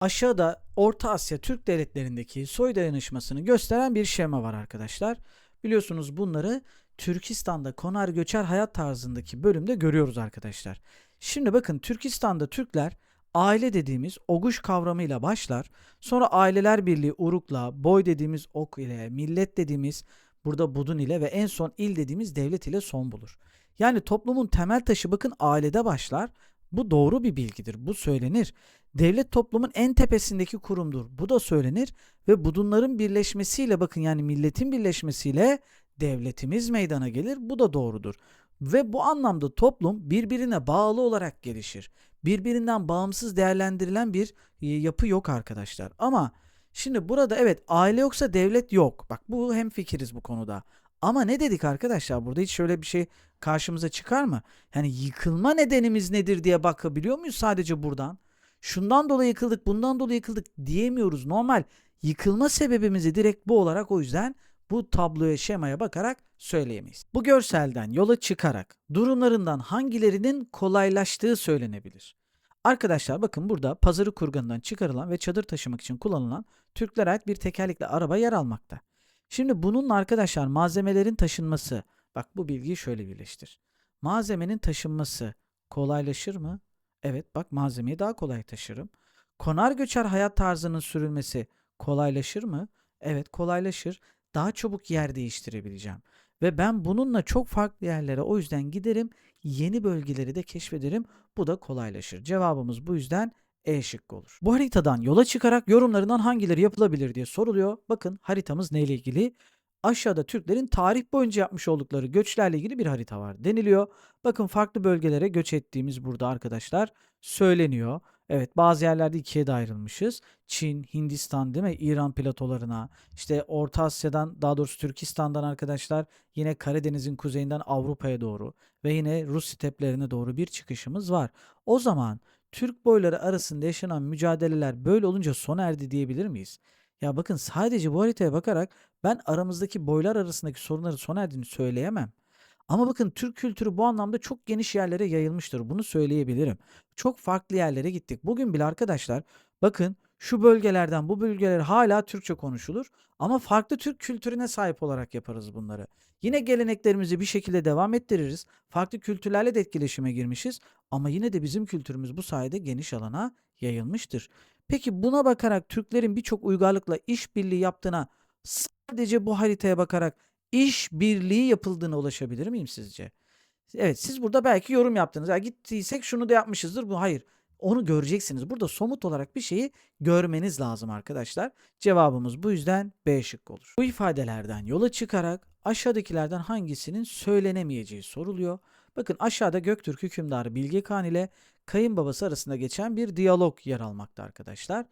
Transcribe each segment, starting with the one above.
Aşağıda Orta Asya Türk devletlerindeki soy dayanışmasını gösteren bir şema var arkadaşlar. Biliyorsunuz bunları Türkistan'da konar göçer hayat tarzındaki bölümde görüyoruz arkadaşlar. Şimdi bakın Türkistan'da Türkler aile dediğimiz oguş kavramıyla başlar. Sonra aileler birliği urukla, boy dediğimiz ok ile, millet dediğimiz burada budun ile ve en son il dediğimiz devlet ile son bulur. Yani toplumun temel taşı bakın ailede başlar. Bu doğru bir bilgidir. Bu söylenir. Devlet toplumun en tepesindeki kurumdur. Bu da söylenir ve budunların birleşmesiyle bakın yani milletin birleşmesiyle devletimiz meydana gelir. Bu da doğrudur. Ve bu anlamda toplum birbirine bağlı olarak gelişir. Birbirinden bağımsız değerlendirilen bir e, yapı yok arkadaşlar. Ama şimdi burada evet aile yoksa devlet yok. Bak bu hem fikiriz bu konuda. Ama ne dedik arkadaşlar? Burada hiç şöyle bir şey karşımıza çıkar mı? Yani yıkılma nedenimiz nedir diye bakabiliyor muyuz sadece buradan? Şundan dolayı yıkıldık, bundan dolayı yıkıldık diyemiyoruz. Normal yıkılma sebebimizi direkt bu olarak o yüzden bu tabloya, şemaya bakarak söyleyemeyiz. Bu görselden yola çıkarak durumlarından hangilerinin kolaylaştığı söylenebilir. Arkadaşlar bakın burada pazarı kurganından çıkarılan ve çadır taşımak için kullanılan Türklere ait bir tekerlekli araba yer almakta. Şimdi bununla arkadaşlar malzemelerin taşınması, bak bu bilgiyi şöyle birleştir. Malzemenin taşınması kolaylaşır mı? Evet bak malzemeyi daha kolay taşırım. Konar göçer hayat tarzının sürülmesi kolaylaşır mı? Evet kolaylaşır. Daha çabuk yer değiştirebileceğim. Ve ben bununla çok farklı yerlere o yüzden giderim. Yeni bölgeleri de keşfederim. Bu da kolaylaşır. Cevabımız bu yüzden E şıkkı olur. Bu haritadan yola çıkarak yorumlarından hangileri yapılabilir diye soruluyor. Bakın haritamız neyle ilgili? Aşağıda Türklerin tarih boyunca yapmış oldukları göçlerle ilgili bir harita var deniliyor. Bakın farklı bölgelere göç ettiğimiz burada arkadaşlar söyleniyor. Evet bazı yerlerde ikiye de ayrılmışız. Çin, Hindistan değil mi? İran platolarına, işte Orta Asya'dan daha doğrusu Türkistan'dan arkadaşlar yine Karadeniz'in kuzeyinden Avrupa'ya doğru ve yine Rus steplerine doğru bir çıkışımız var. O zaman Türk boyları arasında yaşanan mücadeleler böyle olunca sona erdi diyebilir miyiz? Ya bakın sadece bu haritaya bakarak ben aramızdaki boylar arasındaki sorunları sona erdiğini söyleyemem. Ama bakın Türk kültürü bu anlamda çok geniş yerlere yayılmıştır. Bunu söyleyebilirim. Çok farklı yerlere gittik. Bugün bile arkadaşlar bakın şu bölgelerden bu bölgeler hala Türkçe konuşulur ama farklı Türk kültürüne sahip olarak yaparız bunları. Yine geleneklerimizi bir şekilde devam ettiririz. Farklı kültürlerle de etkileşime girmişiz ama yine de bizim kültürümüz bu sayede geniş alana yayılmıştır. Peki buna bakarak Türklerin birçok uygarlıkla işbirliği yaptığına sadece bu haritaya bakarak iş birliği yapıldığına ulaşabilir miyim sizce? Evet siz burada belki yorum yaptınız. Ya gittiysek şunu da yapmışızdır. Bu hayır. Onu göreceksiniz. Burada somut olarak bir şeyi görmeniz lazım arkadaşlar. Cevabımız bu yüzden B şıkkı olur. Bu ifadelerden yola çıkarak aşağıdakilerden hangisinin söylenemeyeceği soruluyor. Bakın aşağıda Göktürk hükümdarı Bilge Kağan ile kayınbabası arasında geçen bir diyalog yer almakta arkadaşlar.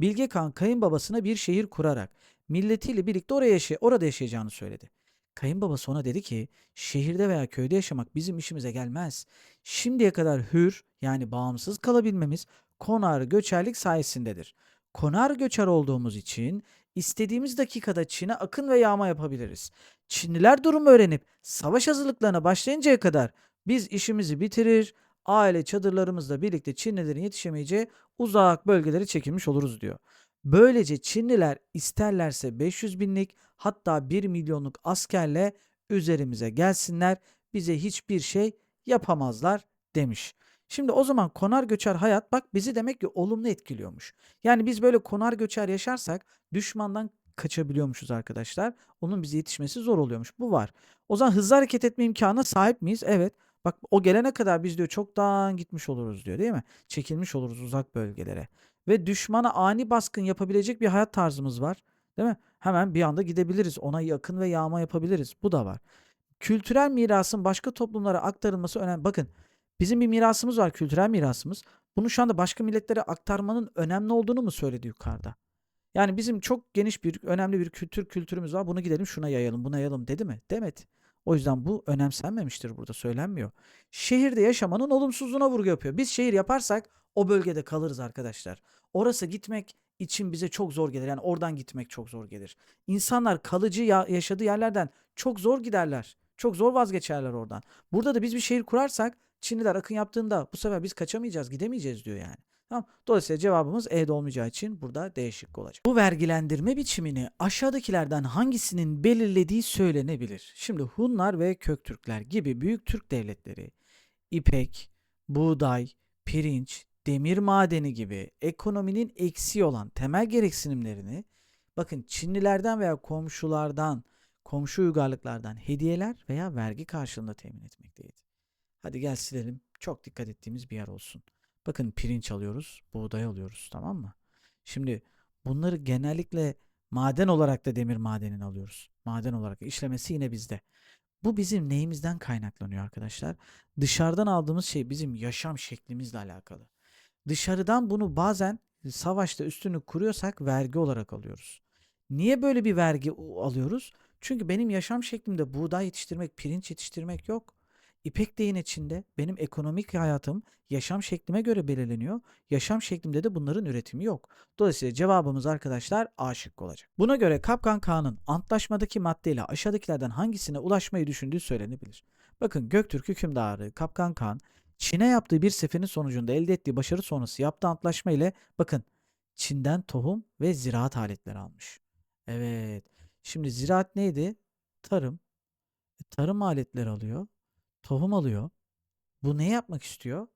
Bilge Kağan kayınbabasına bir şehir kurarak milletiyle birlikte oraya yaşay orada yaşayacağını söyledi. Kayınbabası ona dedi ki şehirde veya köyde yaşamak bizim işimize gelmez. Şimdiye kadar hür yani bağımsız kalabilmemiz konar göçerlik sayesindedir. Konar göçer olduğumuz için istediğimiz dakikada Çin'e akın ve yağma yapabiliriz. Çinliler durumu öğrenip savaş hazırlıklarına başlayıncaya kadar biz işimizi bitirir, aile çadırlarımızla birlikte Çinlilerin yetişemeyeceği uzak bölgelere çekilmiş oluruz diyor. Böylece Çinliler isterlerse 500 binlik hatta 1 milyonluk askerle üzerimize gelsinler bize hiçbir şey yapamazlar demiş. Şimdi o zaman konar göçer hayat bak bizi demek ki olumlu etkiliyormuş. Yani biz böyle konar göçer yaşarsak düşmandan kaçabiliyormuşuz arkadaşlar. Onun bize yetişmesi zor oluyormuş. Bu var. O zaman hızlı hareket etme imkanına sahip miyiz? Evet. Bak o gelene kadar biz diyor çoktan gitmiş oluruz diyor değil mi? Çekilmiş oluruz uzak bölgelere. Ve düşmana ani baskın yapabilecek bir hayat tarzımız var. Değil mi? Hemen bir anda gidebiliriz. Ona yakın ve yağma yapabiliriz. Bu da var. Kültürel mirasın başka toplumlara aktarılması önemli. Bakın bizim bir mirasımız var kültürel mirasımız. Bunu şu anda başka milletlere aktarmanın önemli olduğunu mu söyledi yukarıda? Yani bizim çok geniş bir önemli bir kültür kültürümüz var. Bunu gidelim şuna yayalım, buna yayalım dedi mi? Demedi. O yüzden bu önemsenmemiştir burada söylenmiyor. Şehirde yaşamanın olumsuzluğuna vurgu yapıyor. Biz şehir yaparsak o bölgede kalırız arkadaşlar. Orası gitmek için bize çok zor gelir. Yani oradan gitmek çok zor gelir. İnsanlar kalıcı ya- yaşadığı yerlerden çok zor giderler. Çok zor vazgeçerler oradan. Burada da biz bir şehir kurarsak Çinliler akın yaptığında bu sefer biz kaçamayacağız, gidemeyeceğiz diyor yani. Tamam. Dolayısıyla cevabımız E'de olmayacağı için burada D şıkkı olacak. Bu vergilendirme biçimini aşağıdakilerden hangisinin belirlediği söylenebilir. Şimdi Hunlar ve Köktürkler gibi büyük Türk devletleri ipek, buğday, pirinç, demir madeni gibi ekonominin eksiği olan temel gereksinimlerini bakın Çinlilerden veya komşulardan, komşu uygarlıklardan hediyeler veya vergi karşılığında temin etmekteydi. Hadi gel silelim. Çok dikkat ettiğimiz bir yer olsun. Bakın pirinç alıyoruz, buğday alıyoruz tamam mı? Şimdi bunları genellikle maden olarak da demir madenini alıyoruz. Maden olarak işlemesi yine bizde. Bu bizim neyimizden kaynaklanıyor arkadaşlar? Dışarıdan aldığımız şey bizim yaşam şeklimizle alakalı. Dışarıdan bunu bazen savaşta üstünü kuruyorsak vergi olarak alıyoruz. Niye böyle bir vergi alıyoruz? Çünkü benim yaşam şeklimde buğday yetiştirmek, pirinç yetiştirmek yok. İpek de yine Çin'de. Benim ekonomik hayatım yaşam şeklime göre belirleniyor. Yaşam şeklimde de bunların üretimi yok. Dolayısıyla cevabımız arkadaşlar A şıkkı olacak. Buna göre Kapkan Kağan'ın antlaşmadaki maddeyle aşağıdakilerden hangisine ulaşmayı düşündüğü söylenebilir. Bakın Göktürk hükümdarı Kapkan Kağan Çin'e yaptığı bir seferin sonucunda elde ettiği başarı sonrası yaptığı antlaşma ile bakın Çin'den tohum ve ziraat aletleri almış. Evet. Şimdi ziraat neydi? Tarım. E, Tarım aletleri alıyor. Tohum alıyor. Bu ne yapmak istiyor?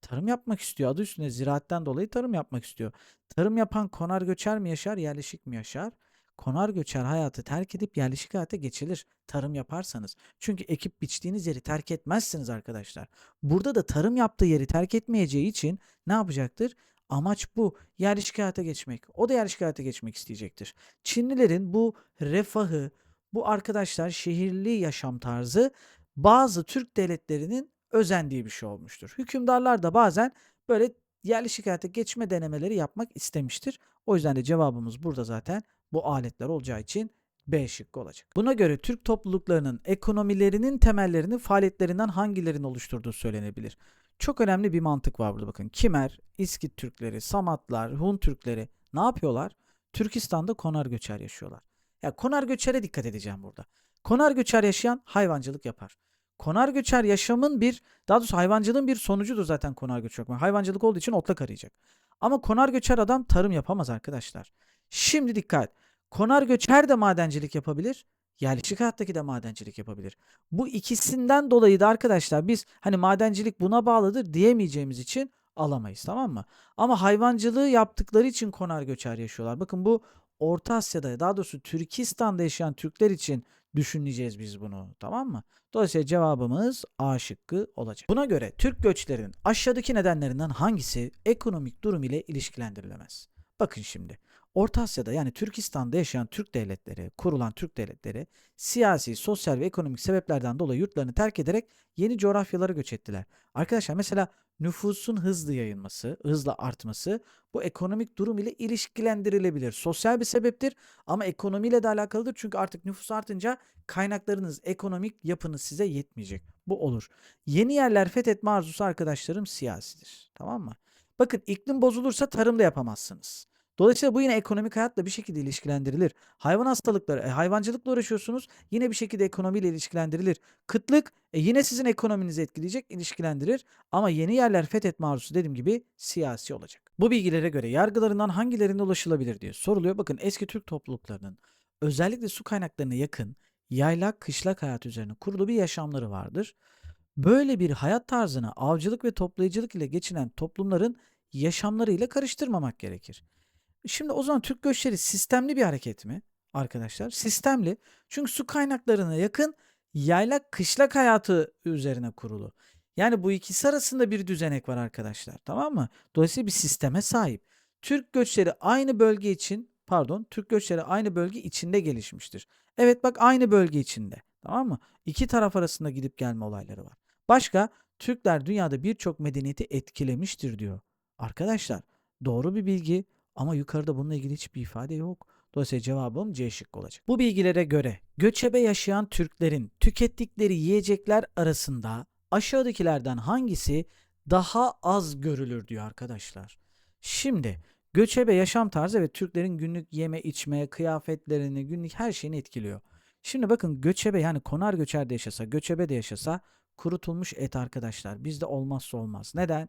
Tarım yapmak istiyor. Adı üstünde ziraatten dolayı tarım yapmak istiyor. Tarım yapan konar göçer mi yaşar, yerleşik mi yaşar? Konar göçer hayatı terk edip yerleşik hayata geçilir tarım yaparsanız. Çünkü ekip biçtiğiniz yeri terk etmezsiniz arkadaşlar. Burada da tarım yaptığı yeri terk etmeyeceği için ne yapacaktır? Amaç bu. Yerleşik hayata geçmek. O da yerleşik hayata geçmek isteyecektir. Çinlilerin bu refahı, bu arkadaşlar şehirli yaşam tarzı bazı Türk devletlerinin özendiği bir şey olmuştur. Hükümdarlar da bazen böyle yerleşik hayata geçme denemeleri yapmak istemiştir. O yüzden de cevabımız burada zaten bu aletler olacağı için B şıkkı olacak. Buna göre Türk topluluklarının ekonomilerinin temellerini faaliyetlerinden hangilerinin oluşturduğu söylenebilir. Çok önemli bir mantık var burada bakın. Kimer, İskit Türkleri, Samatlar, Hun Türkleri ne yapıyorlar? Türkistan'da konar göçer yaşıyorlar. Ya konar göçere dikkat edeceğim burada. Konar göçer yaşayan hayvancılık yapar. Konar göçer yaşamın bir, daha doğrusu hayvancılığın bir sonucudur zaten konar göçer. Hayvancılık olduğu için otlak arayacak. Ama konar göçer adam tarım yapamaz arkadaşlar. Şimdi dikkat. Konar göçer de madencilik yapabilir. Yerleşik hayattaki de madencilik yapabilir. Bu ikisinden dolayı da arkadaşlar biz hani madencilik buna bağlıdır diyemeyeceğimiz için alamayız tamam mı? Ama hayvancılığı yaptıkları için konar göçer yaşıyorlar. Bakın bu Orta Asya'da daha doğrusu Türkistan'da yaşayan Türkler için düşüneceğiz biz bunu tamam mı? Dolayısıyla cevabımız A şıkkı olacak. Buna göre Türk göçlerinin aşağıdaki nedenlerinden hangisi ekonomik durum ile ilişkilendirilemez? Bakın şimdi. Orta Asya'da yani Türkistan'da yaşayan Türk devletleri, kurulan Türk devletleri siyasi, sosyal ve ekonomik sebeplerden dolayı yurtlarını terk ederek yeni coğrafyalara göç ettiler. Arkadaşlar mesela nüfusun hızlı yayılması, hızla artması bu ekonomik durum ile ilişkilendirilebilir. Sosyal bir sebeptir ama ekonomiyle de alakalıdır. Çünkü artık nüfus artınca kaynaklarınız, ekonomik yapınız size yetmeyecek. Bu olur. Yeni yerler fethetme arzusu arkadaşlarım siyasidir. Tamam mı? Bakın iklim bozulursa tarım da yapamazsınız. Dolayısıyla bu yine ekonomik hayatla bir şekilde ilişkilendirilir. Hayvan hastalıkları, e, hayvancılıkla uğraşıyorsunuz yine bir şekilde ekonomiyle ilişkilendirilir. Kıtlık e, yine sizin ekonominizi etkileyecek, ilişkilendirir. Ama yeni yerler fethetme arzusu dediğim gibi siyasi olacak. Bu bilgilere göre yargılarından hangilerine ulaşılabilir diye soruluyor. Bakın eski Türk topluluklarının özellikle su kaynaklarına yakın yaylak, kışlak hayat üzerine kurulu bir yaşamları vardır. Böyle bir hayat tarzını avcılık ve toplayıcılık ile geçinen toplumların yaşamlarıyla karıştırmamak gerekir. Şimdi o zaman Türk göçleri sistemli bir hareket mi arkadaşlar? Sistemli. Çünkü su kaynaklarına yakın yaylak kışlak hayatı üzerine kurulu. Yani bu ikisi arasında bir düzenek var arkadaşlar. Tamam mı? Dolayısıyla bir sisteme sahip. Türk göçleri aynı bölge için pardon Türk göçleri aynı bölge içinde gelişmiştir. Evet bak aynı bölge içinde. Tamam mı? İki taraf arasında gidip gelme olayları var. Başka Türkler dünyada birçok medeniyeti etkilemiştir diyor. Arkadaşlar doğru bir bilgi ama yukarıda bununla ilgili hiçbir ifade yok. Dolayısıyla cevabım C şıkkı olacak. Bu bilgilere göre göçebe yaşayan Türklerin tükettikleri yiyecekler arasında aşağıdakilerden hangisi daha az görülür diyor arkadaşlar. Şimdi göçebe yaşam tarzı ve Türklerin günlük yeme içme, kıyafetlerini, günlük her şeyini etkiliyor. Şimdi bakın göçebe yani konar göçer de yaşasa, göçebe de yaşasa kurutulmuş et arkadaşlar. Bizde olmazsa olmaz. Neden?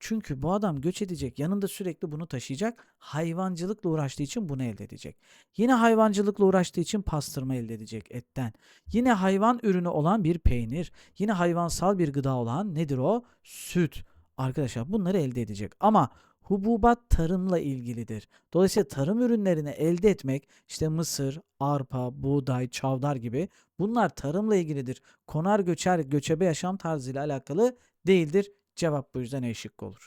Çünkü bu adam göç edecek, yanında sürekli bunu taşıyacak. Hayvancılıkla uğraştığı için bunu elde edecek. Yine hayvancılıkla uğraştığı için pastırma elde edecek etten. Yine hayvan ürünü olan bir peynir. Yine hayvansal bir gıda olan nedir o? Süt. Arkadaşlar bunları elde edecek. Ama hububat tarımla ilgilidir. Dolayısıyla tarım ürünlerini elde etmek işte mısır, arpa, buğday, çavdar gibi bunlar tarımla ilgilidir. Konar göçer göçebe yaşam tarzıyla alakalı değildir. Cevap bu yüzden E şıkkı olur.